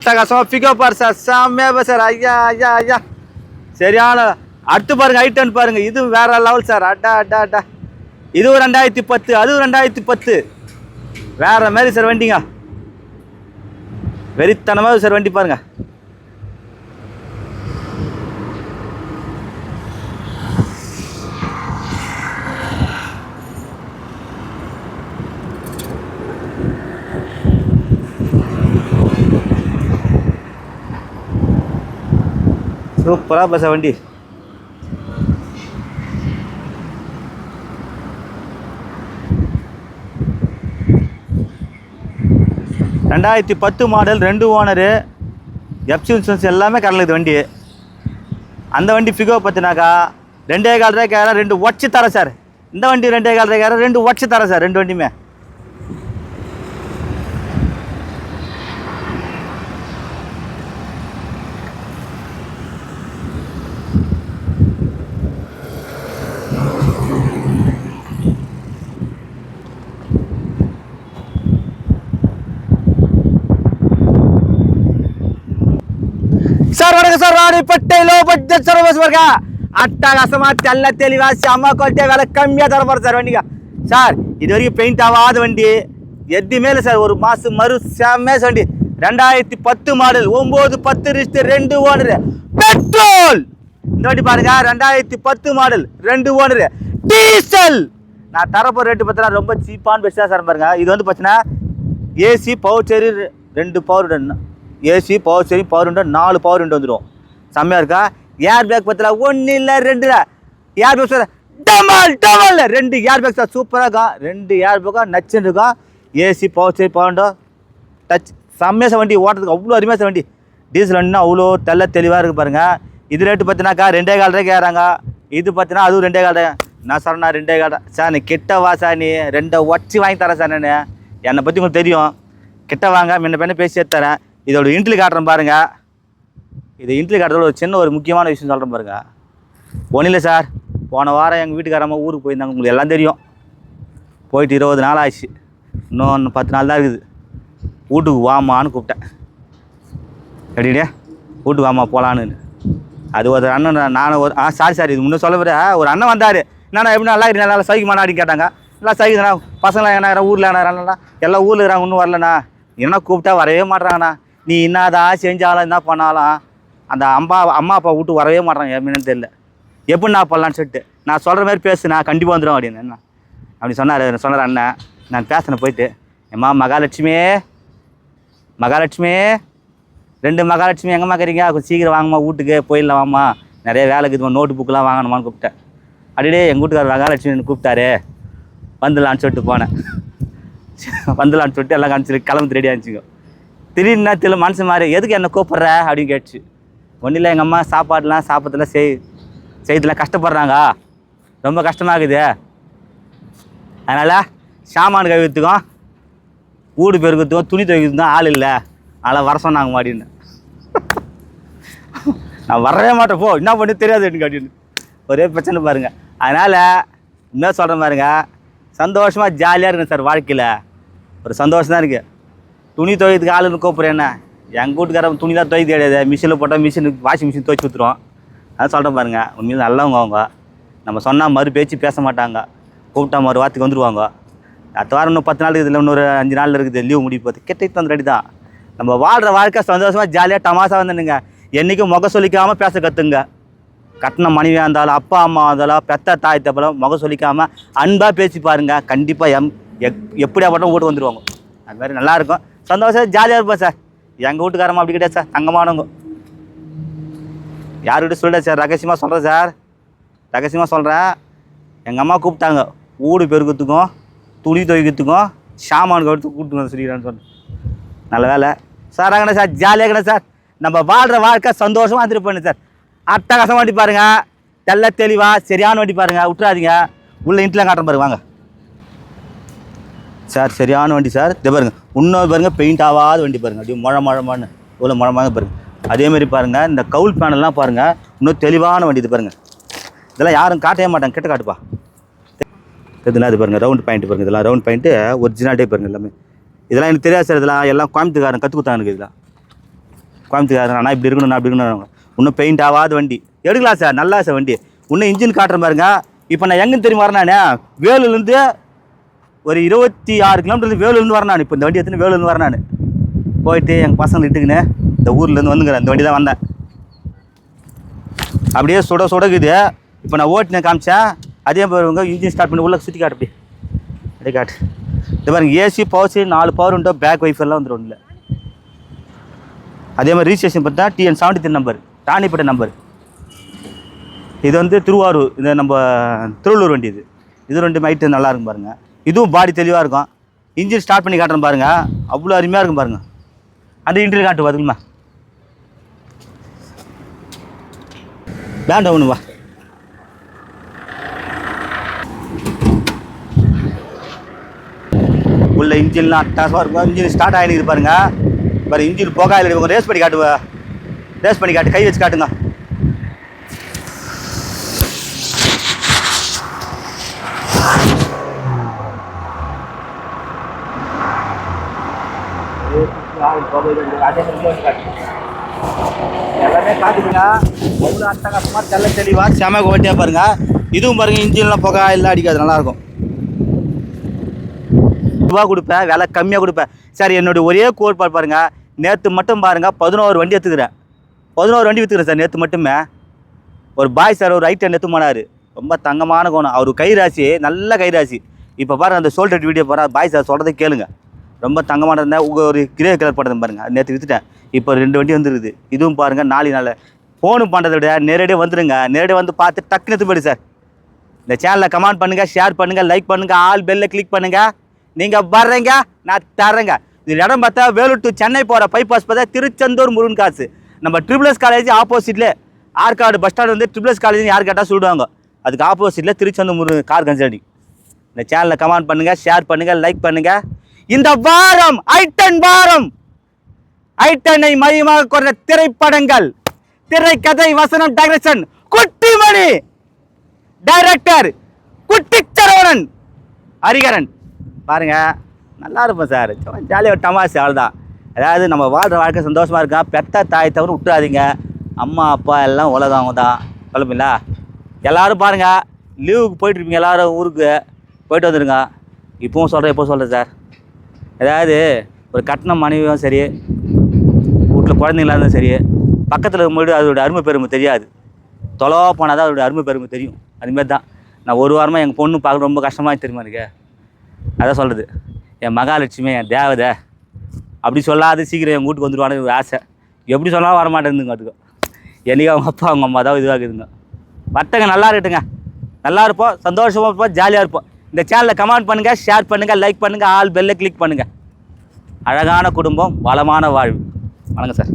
அட்டகாசமாக பிக்கப் பார் சார் செம்மையாக சார் ஐயா ஐயா ஐயா. சரியான அடுத்து பாருங்கள் ஐட்டன் பாருங்க. இது வேற லெவல் சார் அட்டா அட்டா அட்டா இதுவும் ரெண்டாயிரத்தி பத்து அதுவும் ரெண்டாயிரத்தி பத்து. வேற மாதிரி சார் வண்டிங்க. வெறித்தனமாக சார் வண்டி பாருங்க. சூப்பராக பஸ் வண்டி. ரெண்டாயிரத்தி பத்து மாடல் ரெண்டு ஓனரு எஃப்சி இன்சூரன்ஸ் எல்லாமே கடலுது வண்டி. அந்த வண்டி ஃபிகோ பார்த்தினாக்கா ரெண்டே கால் ரூபாய்க்கு ரெண்டு ஒச்சு தரேன் சார். இந்த வண்டி ரெண்டே கால் ரூபாய்க்கு ரெண்டு ஒச்சு தரேன் சார் ரெண்டு வண்டியுமே சார் வணக்கம் sir Ranipet low budget service வருங்க அட்டகாசமா தெல்ல தெளிவா செம்ம குவாலிட்டியா விலை கம்மியா தர போறேன் சார் வண்டிங்க சார் இது வரைக்கும் பெயிண்ட் ஆகாத வண்டி எதுவுமே இல்லை சார் ஒரு மாசம் மறு செம்மையா வண்டி ரெண்டாயிரத்தி பத்து மாடல் ஒம்பது பத்து ரிஸ்ட் ரெண்டு ஓனரு பெட்ரோல் இந்த வண்டி பாருங்க ரெண்டாயிரத்தி பத்து மாடல் ரெண்டு ஓனரு டீசல் நான் தரப்போ ரேட்டு பார்த்தா ரொம்ப சீப்பான பெஸ்ட்டாக சார் பாருங்க இது வந்து பார்த்தீங்கன்னா ஏசி பவர் சரி ரெண்டு பவர் ஏசி பவர் சரி பவர் நாலு பவர் வந்துடும் செம்மையாக இருக்கா ஏர் பேக் பத்தில் ஒன்று இல்லை ரெண்டு ஏர் பேக் சார் டமால் டமால் ரெண்டு ஏர் பேக் சார் சூப்பராக இருக்கும் ரெண்டு ஏர் பேக்கும் நச்சுன்னு இருக்கும் ஏசி பவர் சேரி பவர் டச் செம்மையாக வண்டி ஓட்டுறதுக்கு அவ்வளோ அருமையாக வண்டி. டீசல் வண்டினா அவ்வளோ தெல்ல தெளிவாக இருக்குது பாருங்கள் இது ரேட்டு பார்த்தினாக்கா ரெண்டே கால் ரூபாய்க்கு ஏறாங்க. இது பார்த்தீங்கன்னா அதுவும் ரெண்டே கால் ரூபாய். நான் சொன்னா ரெண்டே கால் சார் நீ கிட்ட வா சார் நீ ரெண்டை ஒச்சி வாங்கி தரேன் சார் நான். என்னை பற்றி உங்களுக்கு தெரியும். கிட்ட வாங்க முன்ன பின்ன பேசி எடுத்து தரேன். இதோட இன்ட்லி காட்டுறேன் பாருங்கள் இது இன்ட்ரி காட்டுறதோட ஒரு சின்ன ஒரு முக்கியமான விஷயம் சொல்கிறேன் பாருங்க. ஒன்றும் இல்லை சார். போன வாரம் எங்கள் வீட்டுக்காரம்மா ஊருக்கு போயிருந்தாங்க. உங்களுக்கு எல்லாம் தெரியும். போயிட்டு இருபது நாள் ஆச்சு. இன்னும் பத்து நாள் தான் இருக்குது. வீட்டுக்கு வாமான்னு கூப்பிட்டேன். எப்படிடே? வீட்டுக்கு வாமா போகலான்னு அது ஒரு அண்ணன் நான் நானும் ஒரு ஆ சாரி சாரி இது முன்னே சொல்ல போகிற ஒரு அண்ணன் வந்தார். என்னண்ணா எப்படி நல்லா இருக்கு நல்லா சைக்குமாண்ணா அப்படின்னு கேட்டாங்க. நல்லா சைக்குதுண்ணா பசங்களாம் என்ன ஊரில் என்ன எல்லாம் ஊரில் இருக்கிறாங்க. இன்னும் வரலண்ணா. என்ன கூப்பிட்டா வரவே மாட்றாங்கண்ணா. நீ என்னதான் செஞ்சாலும் என்ன பண்ணாலும் அந்த அம்மா அம்மா அப்பா விட்டு வரவே மாட்டாங்க என்னன்னு தெரியல. எப்படி நான் பண்ணலான்னு சொல்லிட்டு. நான் சொல்கிற மாதிரி பேசுனா கண்டிப்பாக வந்துடும் அப்படின்னு என்ன? அப்படி சொன்னார் சொன்னார் அண்ணன். நான் பேசினேன் போயிட்டு எம்மா மகாலட்சுமி மகாலட்சுமி ரெண்டு மகாலட்சுமி எங்கம்மா இருக்கிறீங்க? கொஞ்சம் சீக்கிரம் வாங்கம்மா வீட்டுக்கு போயிடலாம் வாம்மா. நிறைய வேலை இதுமா நோட்டு புக்கெலாம் வாங்கணுமான்னு கூப்பிட்டேன். அப்படியே எங்கள் வீட்டுக்காரர் மகாலட்சுமி கூப்பிட்டாரு. வந்துடலான்னு சொல்லிட்டு போனேன். வந்துடலான்னு சொல்லிட்டு எல்லாம் காமிச்சு கிளம்பு ரெடி ஆச்சுங்க திடீர்னு தெரியல மனசு மாதிரி எதுக்கு என்ன கூப்பிட்ற? அப்படின்னு கேட்டுச்சு. ஒன்றும் இல்லை எங்கள் அம்மா சாப்பாடுலாம் சாப்பிட்றதுல செய் செய்யறதுலாம் கஷ்டப்படுறாங்க. ரொம்ப கஷ்டமாகுது. அதனால் சாமான் கழுவித்துக்கும் வீடு பெருக்கிறதுக்கும் துணி துவைக்கிறதுக்கும் ஆள் இல்லை. அதனால் வர சொன்னாங்க மாடின்னு நான் வரவே மாட்டேன். போ என்ன பண்ணி தெரியாது எனக்கு அப்படின்னு. ஒரே பிரச்சனை பாருங்கள் அதனால் இன்னும் சொல்கிறேன் பாருங்க. சந்தோஷமாக ஜாலியாக இருக்கேன் சார் வாழ்க்கையில். ஒரு சந்தோஷம் தான் இருக்குது துணி துவைக்கிறதுக்கு ஆளுன்னு கூப்பிட்றேன் என்ன? எங்கள் வீட்டுக்காரன் துணி தான் துவைக்க கிடையாது மிஷினில் போட்டால் மிஷினுக்கு வாஷிங் மிஷின் துவைச்சி ஊற்றுருவோம் அதான் சொல்கிறேன் பாருங்கள் உண்மையில் நல்லவங்க அவங்க. நம்ம சொன்னால் மறு பேச்சு பேச மாட்டாங்க. கூப்பிட்டா மறு வாரத்துக்கு வந்துடுவாங்க அடுத்த வாரம் இன்னும் பத்து நாள் இருக்குது. இல்லை இன்னொரு அஞ்சு நாள் இருக்குது. லீவ் முடிவு போகுது. கெட்ட தந்து ரெடி தான் நம்ம வாழ்கிற வாழ்க்கை சந்தோஷமாக ஜாலியாக டமாசாக வந்துடுங்க என்றைக்கும் முக சொல்லிக்காமல் பேச கற்றுங்க கட்டின மனைவியாக இருந்தாலும் அப்பா அம்மா இருந்தாலும் பெத்த தாய் தப்பலாம் முகம் சொல்லிக்காமல் அன்பாக பேசி பாருங்க. கண்டிப்பாக எம் எப் எப்படியாப்பட்டும் ஓட்டு வந்துடுவாங்க அது மாதிரி நல்லாயிருக்கும் சந்தோஷம் ஜாலியாக இருப்போம் சார் எங்கள் வீட்டுக்காரம்மா அப்படி கிடையாது சார். தங்கமானவங்க யாருக்கிட்ட சொல்லிட்டேன் சார்? ரகசியமாக சொல்கிறேன் சார்? ரகசியமாக சொல்கிறேன் எங்கள் அம்மா கூப்பிட்டாங்க. வீடு பெருக்கிறதுக்கும் துணி துவைக்கிறதுக்கும் சாமான் கவுத்து கூப்பிட்டு வந்து சொல்லிடுறேன்னு சொன்னேன். நல்ல வேலை. சார் அங்கே சார்? ஜாலியாக சார். நம்ம வாழ்கிற வாழ்க்கை சந்தோஷமாக வந்துட்டு போயிடணும் சார். அட்டகாசமாக வண்டி பாருங்கள் தெல்ல தெளிவாக சரியான வண்டி பாருங்கள் விட்டுறாதீங்க. உள்ள இன்ட்லாம் காட்டுற பாருங்க வாங்க. சார் சரியான வண்டி சார் இதை பாருங்கள் இன்னொரு பாருங்கள் பெயிண்ட் ஆகாத வண்டி பாருங்க. அப்படியே மழை மழமான்னு இவ்வளோ மழமாக பாருங்கள் அதேமாதிரி அதே மாதிரி இந்த கவுல் பேனல்லாம் பாருங்கள் இன்னும் தெளிவான வண்டி இது பாருங்கள் இதெல்லாம் யாரும் காட்டவே மாட்டாங்க. கிட்ட காட்டுப்பா. இதெல்லாம் இது பாருங்க ரவுண்ட் பாயிண்ட் பாருங்கள் இதெல்லாம் ரவுண்ட் பாயிண்ட்டு ஒரிஜினாலிட்டே பாருங்கள் எல்லாமே. இதெல்லாம் எனக்கு தெரியாது சார் இதெல்லாம் எல்லாம் கோயம்புத்துக்காரன் கற்றுக் கொடுத்தாங்க எனக்கு இதெல்லாம். கோயம்புத்துக்காரன் நான் இப்படி இருக்கணும் நான் இப்படி இருக்கணும் இன்னும் பெயிண்ட் ஆகாத வண்டி. எடுக்கலாம் சார் நல்லா சார் வண்டி. இன்னும் இன்ஜின் காட்டுறேன் பாருங்க. இப்போ நான் எங்கேன்னு தெரியுமா வரேன் நான்? வேலூர்லேருந்து ஒரு இருபத்தி ஆறு கிலோமீட்டர் வேலூர்லேருந்து வரேன் நான். இப்போ இந்த வண்டி எடுத்துன்னு வேலூர்லேருந்து வரேன் நான். போயிட்டு எங்கள் பசங்களை இட்டுக்கின்னு இந்த ஊர்லேருந்து வந்துங்கிறேன் இந்த வண்டி தான் வந்தேன். அப்படியே சுட சுடக்குது. இப்போ நான் ஓட்டினேன் காமிச்சேன். அதே மாதிரி இவங்க இன்ஜின் ஸ்டார்ட் பண்ணி உள்ளே சுற்றி காட்டு அப்படி. அப்படியே காட்டு. இது பாருங்க ஏசி பவர்ஸு நாலு பவர் உண்டோ பேக் வைஃப் எல்லாம் வந்துடும் இல்லை அதே மாதிரி ரிஜிஸ்ட்ரேஷன் பார்த்தா TN seventy three number Ranipet number இது வந்து திருவாரூர் இது நம்ம திருவள்ளூர் வண்டி இது. இது ரெண்டு மைட்டு நல்லா இருக்கும் பாருங்கள் இதுவும் பாடி தெளிவாக இருக்கும். இன்ஜின் ஸ்டார்ட் பண்ணி காட்டுறேன் பாருங்கள் அவ்வளோ அருமையாக இருக்கும் பாருங்கள் அந்த இன்டர்வியூ காட்டு பார்த்துக்குமா வேண்டாம் ஒன்று வா. உள்ள இன்ஜின்லாம் அட்டாசமாக இருக்கும். இன்ஜின் ஸ்டார்ட் ஆகிடுது பாருங்க. பாரு இன்ஜின் போகாயில் இவங்க ரேஸ் பண்ணி காட்டுவா ரேஸ் பண்ணி காட்டு. கை வச்சு காட்டுங்க. எல்லாமே காட்டுதுங்க அவ்வளோ அட்டகாசமாக தெல்ல தெளிவாக செம ஓட்டியாக பாருங்க. இதுவும் பாருங்க இன்ஜின்லாம் புகை எல்லாம் அடிக்காது நல்லாயிருக்கும். ரூபா கொடுப்பேன் விலை கம்மியாக கொடுப்பேன் சார் என்னுடைய ஒரே கோட்பாடு பாருங்க. நேற்று மட்டும் பாருங்க பதினோரு வண்டி எடுத்துக்கிறேன். பதினோரு வண்டி விற்றுக்கிறேன் சார் நேற்று மட்டுமே. ஒரு பாய் சார் ஒரு ஐட்டம் எடுத்து போனார். ரொம்ப தங்கமான கோணம். அவர் கைராசி நல்ல கைராசி. இப்போ பாருங்க அந்த சோல்டர் வீடியோ போகிறேன் பாய் சார் சொல்கிறத கேளுங்க. ரொம்ப தங்கமான இருந்தால் உங்கள் ஒரு கிரே கலர் படம் பாருங்கள் அது நேற்று விற்றுட்டேன் இப்போ ரெண்டு வண்டி வந்துருக்குது. இதுவும் பாருங்கள் நாலு நாள். ஃபோனு பண்ணுறத விட நேரடியாக வந்துடுங்க நேரடியாக வந்து பார்த்து டக்குன்னு எடுத்து சார். இந்த சேனலில் கமெண்ட் பண்ணுங்க ஷேர் பண்ணுங்கள் லைக் பண்ணுங்கள் ஆல் பெல்ல கிளிக் பண்ணுங்கள் நீங்கள் வர்றீங்க நான் தரேங்க இது இடம் பார்த்தா வேலூர் டு சென்னை போகிற பைபாஸ் பார்த்தா திருச்செந்தூர் முருகன் காசு. நம்ம ட்ரிபிள்எஸ் காலேஜ் ஆப்போசிட்ல ஆற்காடு பஸ் ஸ்டாண்ட் வந்து ட்ரிபிள்எஸ் காலேஜ் யார் கேட்டால் சொல்லுவாங்க. அதுக்கு ஆப்போசிட்டில் திருச்செந்தூர் முருகன் கார் கன்சல்டிங் இந்த சேனலில் கமெண்ட் பண்ணுங்கள் ஷேர் பண்ணுங்க லைக் பண்ணுங்கள் இந்த வாரம் ஐட்டன் வாரம். ஐட்டனை மையமாக கொண்ட திரைப்படங்கள் திரைக்கதை வசனம் டைரக்ஷன் குட்டிமணி. டைரக்டர் குட்டிச்சரவணன் ஹரிகரன். பாருங்க நல்லா இருப்போம் சார் ஜாலியாக ஒரு தமாசு அவ்வளோதான் அதாவது நம்ம வாழ்கிற வாழ்க்கை சந்தோஷமாக இருக்கா? பெத்த தாய் தவிர விட்டுறாதீங்க. அம்மா அப்பா எல்லாம் உலகம் தான். சொல்லுங்களா எல்லோரும் பாருங்கள் லீவுக்கு போயிட்டுருப்பீங்க எல்லோரும் எல்லாரும் ஊருக்கு. போயிட்டு வந்துடுங்க இப்போவும் சொல்கிறேன் எப்போ சொல்கிறேன் சார் ஏதாவது ஒரு கட்டின மனைவியும் சரி வீட்டில் குழந்தைங்களா இருந்தாலும் சரி பக்கத்தில் இருக்கும்போது அதோடய அருமை பெருமை தெரியாது. தொலைவாக போனால் தான் அதோடய அருமை பெருமை தெரியும். அதுமாரி தான். நான் ஒரு வாரமாக எங்கள் பொண்ணு பார்க்க ரொம்ப கஷ்டமாக தெரியுமா எனக்கு? அதான் சொல்கிறது என் மகாலட்சுமி என் தேவதை. அப்படி சொல்லாது சீக்கிரம் எங்கள் வீட்டுக்கு வந்துடுவான்னு ஒரு ஆசை. எப்படி சொன்னாலும் வரமாட்டேங்குதுங்க அதுக்கு. என்னைக்கு அவங்க அப்பா அவங்க அம்மா தான் இதுவாகுதுங்க வர்த்தங்க நல்லா இருக்கட்டுங்க. நல்லா இருப்போம் சந்தோஷமாக இருப்போம் ஜாலியாக இருப்போம். இந்த சேனலை கமெண்ட் பண்ணுங்கள் ஷேர் பண்ணுங்கள் லைக் பண்ணுங்கள் ஆல் பெல்லை கிளிக் பண்ணுங்கள் அழகான குடும்பம் வளமான வாழ்வு. வணக்கம் சார்